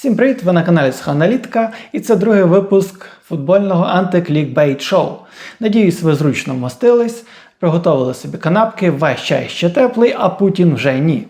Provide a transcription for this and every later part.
Всім привіт! Ви на каналі Сханалітика і це другий випуск футбольного антиклікбейт шоу. Надіюсь, ви зручно вмостились, приготували собі канапки, ваш чай ще теплий, а Путін вже ні.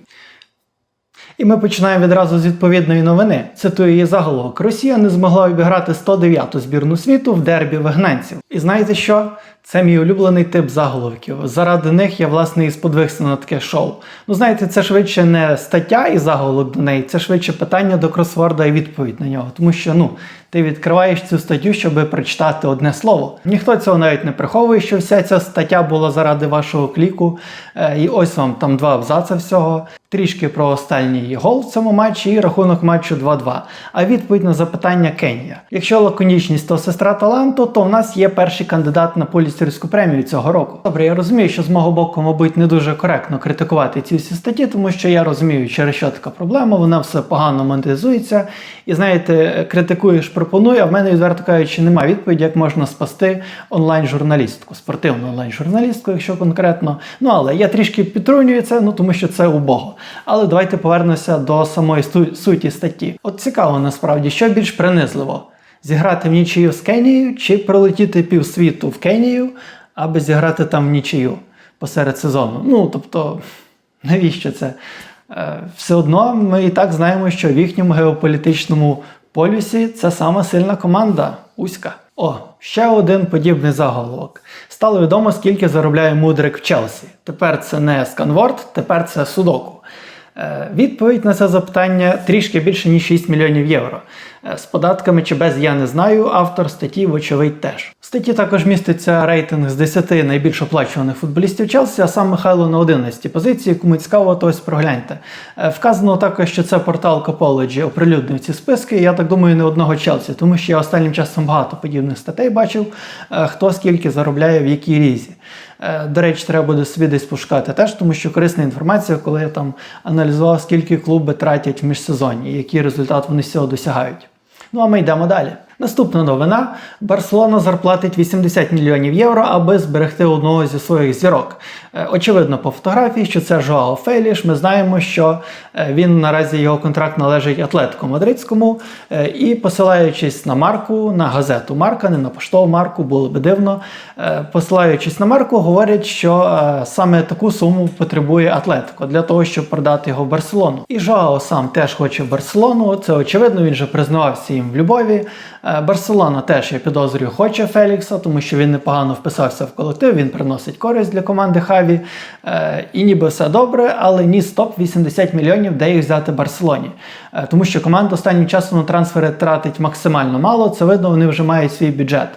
І ми починаємо відразу з відповідної новини. Цитую її заголовок: Росія не змогла обіграти 109-ту збірну світу в дербі вигнанців. І знаєте що? Це мій улюблений тип заголовків. Заради них я власне і сподвигся на таке шоу. Ну знаєте, це швидше не стаття і заголовок до неї, це швидше питання до кросворда і відповідь на нього. Тому що ну ти відкриваєш цю статтю, щоб прочитати одне слово. Ніхто цього навіть не приховує, що вся ця стаття була заради вашого кліку. Е, і ось вам там два абзаци всього. Трішки про останній гол в цьому матчі і рахунок матчу 2-2. А відповідь на запитання Кенія. Якщо лаконічність то сестра таланту, то в нас є перший кандидат на полістерську премію цього року. Добре, я розумію, що з мого боку, мабуть, не дуже коректно критикувати ці всі статті, тому що я розумію, через що така проблема, вона все погано монетизується. І знаєте, критикуєш, пропонує, а в мене, відверто кажучи, немає відповіді, як можна спасти онлайн-журналістку, спортивну онлайн-журналістку, якщо конкретно. Ну але я трішки підтрунюю це, ну тому що це убого. Але давайте повернемося до самої су- суті статті. От цікаво насправді, що більш принизливо: зіграти в нічию з Кенією чи пролетіти півсвіту в Кенію, аби зіграти там в нічию посеред сезону. Ну тобто, навіщо це? Е, Все одно ми і так знаємо, що в їхньому геополітичному полюсі це сама сильна команда Уська. О, ще один подібний заголовок. Стало відомо, скільки заробляє Мудрик в Челсі. Тепер це не сканворд, тепер це судоку. Е, Відповідь на це запитання трішки більше ніж 6 мільйонів євро. Е, З податками чи без я не знаю. Автор статті, вочевидь, теж. В статті також міститься рейтинг з 10 найбільш оплачуваних футболістів Челсі, а сам Михайло на 11 позиції. Кому цікаво, то ось прогляньте. Е, Вказано також, що це портал Copology оприлюднив ці списки. Я так думаю, не одного Челсі, тому що я останнім часом багато подібних статей бачив, хто скільки заробляє в якій різі. Е, До речі, треба буде собі десь пошукати теж, тому що корисна інформація, коли я там аналізував, скільки клуби тратять в міжсезонні і який результат вони з цього досягають. Ну а ми йдемо далі. Наступна новина: Барселона зарплатить 80 мільйонів євро, аби зберегти одного зі своїх зірок. Е, Очевидно, по фотографії, що це Жоао Феліш. Ми знаємо, що е, він наразі його контракт належить Атлетику Мадридському. Е, І посилаючись на марку, на газету Марка, не на поштову марку, було би дивно. Посилаючись на марку, говорять, що саме таку суму потребує Атлетико для того, щоб продати його в Барселону. І Жоао сам теж хоче в Барселону. Це очевидно, він же признавався їм в любові. Е, Барселона теж я підозрюю, хоче Фелікса, тому що він непогано вписався в колектив, він приносить користь для команди Хаві. Е, І ніби все добре, але ні, стоп, 80 мільйонів, де їх взяти Барселоні. Е, Тому що команда останнім часом на трансфери тратить максимально мало. Це видно, вони вже мають свій бюджет.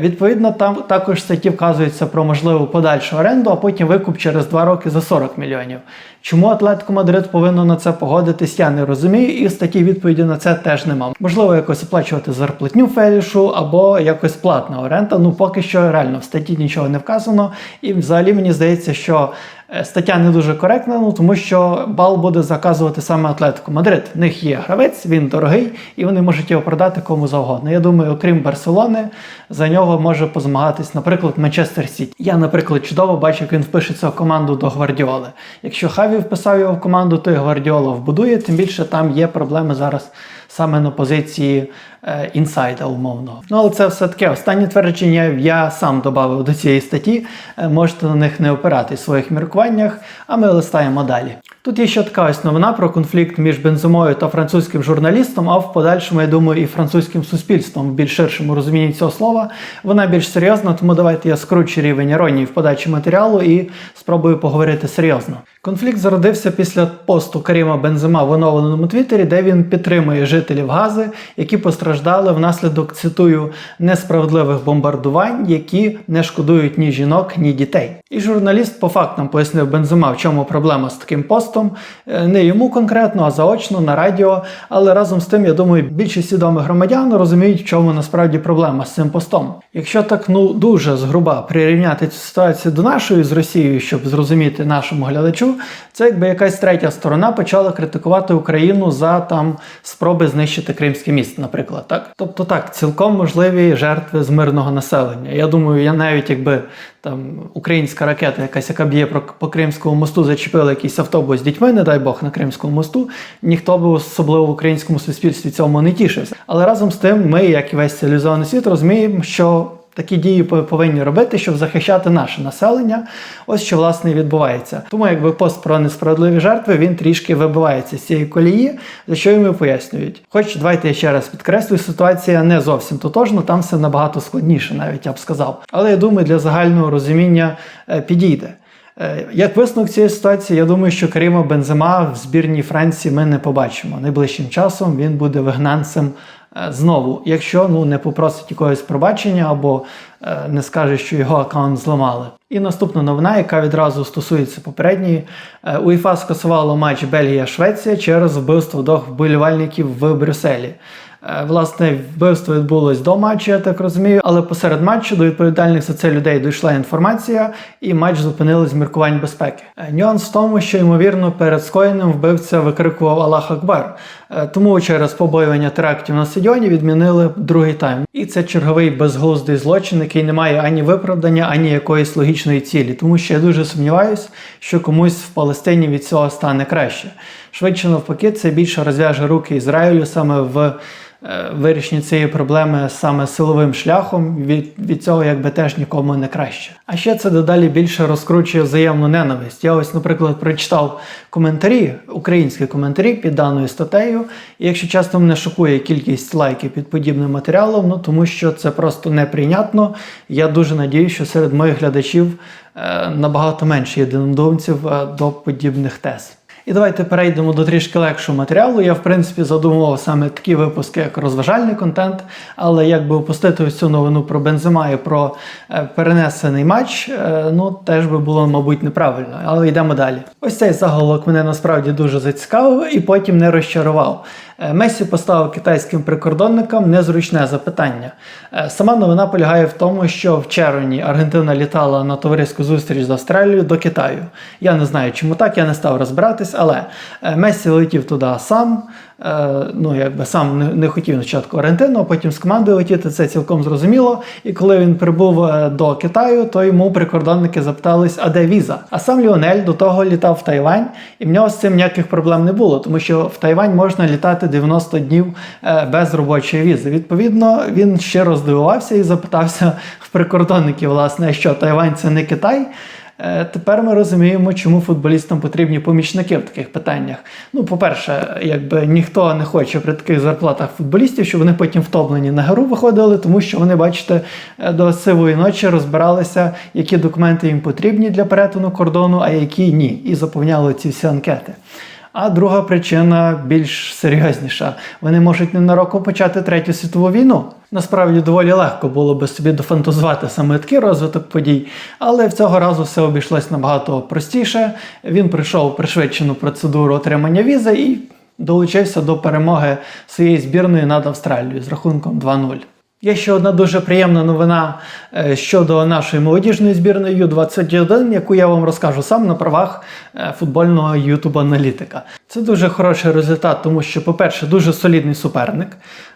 Відповідно, там також статті вказується про можливу подальшу оренду, а потім викуп через 2 роки за 40 мільйонів. Чому Атлетико Мадрид повинно на це погодитись, я не розумію, і статті відповіді на це теж нема. Можливо, якось оплачувати зарплатню Фелішу або якось платна оренда. Ну поки що реально в статті нічого не вказано. І взагалі мені здається, що е, стаття не дуже коректна, ну тому що бал буде заказувати саме Атлетико Мадрид. В них є гравець, він дорогий, і вони можуть його продати кому завгодно. Я думаю, окрім Барселони, за нього може позмагатись, наприклад, Манчестер Сіті. Я, наприклад, чудово бачу, як він впишеться в команду до Гвардіоли. Якщо Хаві вписав його в команду, то і Гвардіола вбудує, тим більше там є проблеми зараз саме на позиції е, інсайда умовного. Ну але це все таке. Останні твердження я сам додав до цієї статті. Е, можете на них не опирати в своїх міркуваннях, а ми листаємо далі. Тут є ще така ось новина про конфлікт між Бензумою та французьким журналістом, а в подальшому, я думаю, і французьким суспільством в більш ширшому розумінні цього слова. Вона більш серйозна, тому давайте я скручу рівень іронії в подачі матеріалу і спробую поговорити серйозно. Конфлікт зародився після посту Каріма Бензема в оновленому Твіттері, де він підтримує жителів Гази, які постраждали внаслідок цитую несправедливих бомбардувань, які не шкодують ні жінок, ні дітей. І журналіст по фактам пояснив Бензема, в чому проблема з таким постом. Е, Не йому конкретно, а заочно на радіо. Але разом з тим, я думаю, більшість свідомих громадян розуміють, в чому насправді проблема з цим постом. Якщо так ну дуже згруба прирівняти цю ситуацію до нашої з Росією, щоб зрозуміти нашому глядачу, це якби якась третя сторона почала критикувати Україну за там спроби знищити Кримський міст, наприклад. Так, тобто так, цілком можливі жертви з мирного населення. Я думаю, я навіть якби там українська ракета, якась яка б'є по Кримському мосту, зачепила якийсь автобус з дітьми, не дай Бог, на Кримському мосту, ніхто би особливо в українському суспільстві цьому не тішився. Але разом з тим, ми, як і весь цивілізований світ, розуміємо, що такі дії повинні робити, щоб захищати наше населення. Ось що власне відбувається. Тому якби пост про несправедливі жертви він трішки вибивається з цієї колії, за що йому пояснюють. Хоч давайте я ще раз підкреслюю, ситуація не зовсім тотожна, там все набагато складніше, навіть я б сказав. Але я думаю, для загального розуміння е, підійде. Е, Як висновок цієї ситуації, я думаю, що Каріма Бензема в збірній Франції ми не побачимо. Найближчим часом він буде вигнанцем знову, якщо ну не попросить якогось пробачення або е, не скаже, що його аккаунт зламали. І наступна новина, яка відразу стосується попередньої, Е, УЄФА скасувало матч Бельгія-Швеція через вбивство двох вболівальників в Брюсселі. Е, Власне, вбивство відбулось до матчу, я так розумію, але посеред матчу до відповідальних за це людей дійшла інформація, і матч зупинили з міркувань безпеки. Е, Нюанс в тому, що ймовірно перед скоєним вбивця викрикував Аллах Акбар. Е, Тому через побоювання терактів на стадіоні відмінили другий тайм. І це черговий безглуздий злочин, який не має ані виправдання, ані якоїсь логічної цілі. Тому що я дуже сумніваюся, що комусь в Палестині від цього стане краще. Швидше навпаки, це більше розв'яже руки Ізраїлю саме в е, вирішенні цієї проблеми саме силовим шляхом. Від, від цього якби теж нікому не краще. А ще це дедалі більше розкручує взаємну ненависть. Я ось, наприклад, прочитав коментарі, українські коментарі під даною статтею. І якщо чесно мене шокує кількість лайків під подібним матеріалом, ну тому що це просто неприйнятно. Я дуже надіюся, що серед моїх глядачів е, набагато менше єдинодумців е, до подібних тез. І давайте перейдемо до трішки легшого матеріалу. Я, в принципі, задумував саме такі випуски, як розважальний контент, але якби опустити ось цю новину про Бензима і про е, перенесений матч, е, ну теж би було, мабуть, неправильно. Але йдемо далі. Ось цей заголовок мене насправді дуже зацікавив і потім не розчарував. Е, Месі поставив китайським прикордонникам незручне запитання. Е, Сама новина полягає в тому, що в червні Аргентина літала на товариську зустріч з Австралією до Китаю. Я не знаю, чому так, я не став розбиратись, але е, Месі летів туди сам. Е, Ну, якби сам не, не хотів спочатку Аргентину, а потім з командою летіти, це цілком зрозуміло. І коли він прибув е, до Китаю, то йому прикордонники запитались, а де віза? А сам Ліонель до того літав в Тайвань, і в нього з цим ніяких проблем не було, тому що в Тайвань можна літати 90 днів е, без робочої візи. Відповідно, він ще роздивувався і запитався в прикордонників, власне, що Тайвань це не Китай. Е, Тепер ми розуміємо, чому футболістам потрібні помічники в таких питаннях. Ну, по-перше, якби ніхто не хоче при таких зарплатах футболістів, щоб вони потім втомлені на гру виходили, тому що вони, бачите, е, до сивої ночі розбиралися, які документи їм потрібні для перетину кордону, а які ні, і заповняли ці всі анкети. А друга причина більш серйозніша. Вони можуть ненароком почати третю світову війну. Насправді доволі легко було би собі дофантазувати саме такий розвиток подій, але в цього разу все обійшлось набагато простіше. Він пройшов пришвидшену процедуру отримання візи і долучився до перемоги своєї збірної над Австралією з рахунком 2-0. Є ще одна дуже приємна новина е, щодо нашої молодіжної збірної Ю-21, яку я вам розкажу сам на правах е, футбольного ютуб-аналітика. Це дуже хороший результат, тому що, по-перше, дуже солідний суперник.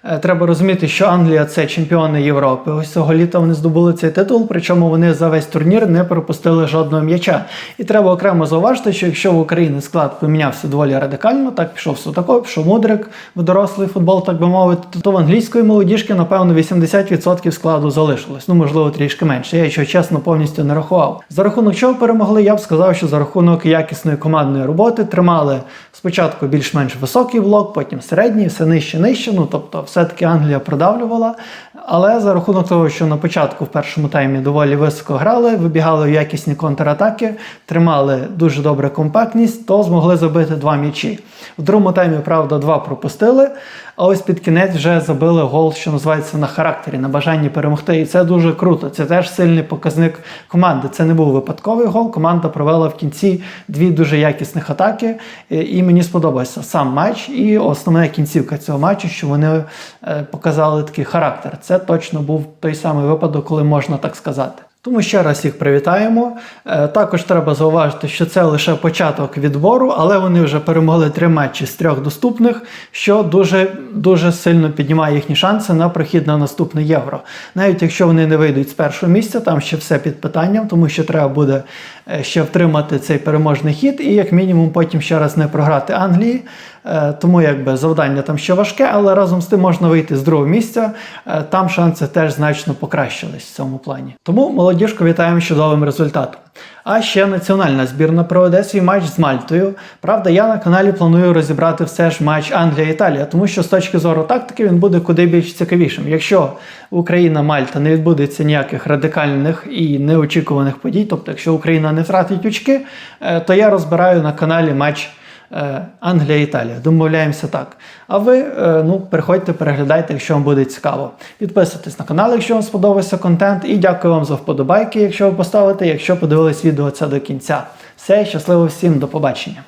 Е, Треба розуміти, що Англія це чемпіони Європи. Ось цього літа вони здобули цей титул, причому вони за весь турнір не пропустили жодного м'яча. І треба окремо зауважити, що якщо в Україні склад помінявся доволі радикально, так пішов Сутаков, пішов Мудрик в дорослий футбол, так би мовити, то в англійської молодіжки, напевно, 80% складу залишилось. Ну, можливо, трішки менше. Я якщо чесно повністю не рахував. За рахунок чого перемогли, я б сказав, що за рахунок якісної командної роботи тримали спочатку більш-менш високий блок, потім середній, все нижче, нижче. Ну тобто, все-таки Англія продавлювала. Але за рахунок того, що на початку в першому таймі доволі високо грали, вибігали в якісні контратаки, тримали дуже добре компактність, то змогли забити два м'ячі. В другому таймі, правда, два пропустили. А ось під кінець вже забили гол, що називається на характері, на бажанні перемогти. І це дуже круто. Це теж сильний показник команди. Це не був випадковий гол. Команда провела в кінці дві дуже якісних атаки. І мені сподобався сам матч і основна кінцівка цього матчу, що вони е, показали такий характер. Це точно був той самий випадок, коли можна так сказати. Тому ще раз їх привітаємо. Е, Також треба зауважити, що це лише початок відбору, але вони вже перемогли три матчі з трьох доступних, що дуже, дуже сильно піднімає їхні шанси на прохід на наступне євро. Навіть якщо вони не вийдуть з першого місця, там ще все під питанням, тому що треба буде е, ще втримати цей переможний хід і, як мінімум, потім ще раз не програти Англії. Е, Тому якби завдання там ще важке, але разом з тим можна вийти з другого місця. Е, Там шанси теж значно покращились в цьому плані. Тому молодіжку вітаємо з чудовим результатом. А ще національна збірна проведе свій матч з Мальтою. Правда, я на каналі планую розібрати все ж матч Англія-Італія, тому що з точки зору тактики він буде куди більш цікавішим. Якщо Україна-Мальта не відбудеться ніяких радикальних і неочікуваних подій, тобто якщо Україна не втратить очки, е, то я розбираю на каналі матч. Е, Англія-Італія. Домовляємося так. А ви е, ну, приходьте, переглядайте, якщо вам буде цікаво. Підписуйтесь на канал, якщо вам сподобався контент. І дякую вам за вподобайки, якщо ви поставите, якщо подивились відео це до кінця. Все, щасливо всім, до побачення.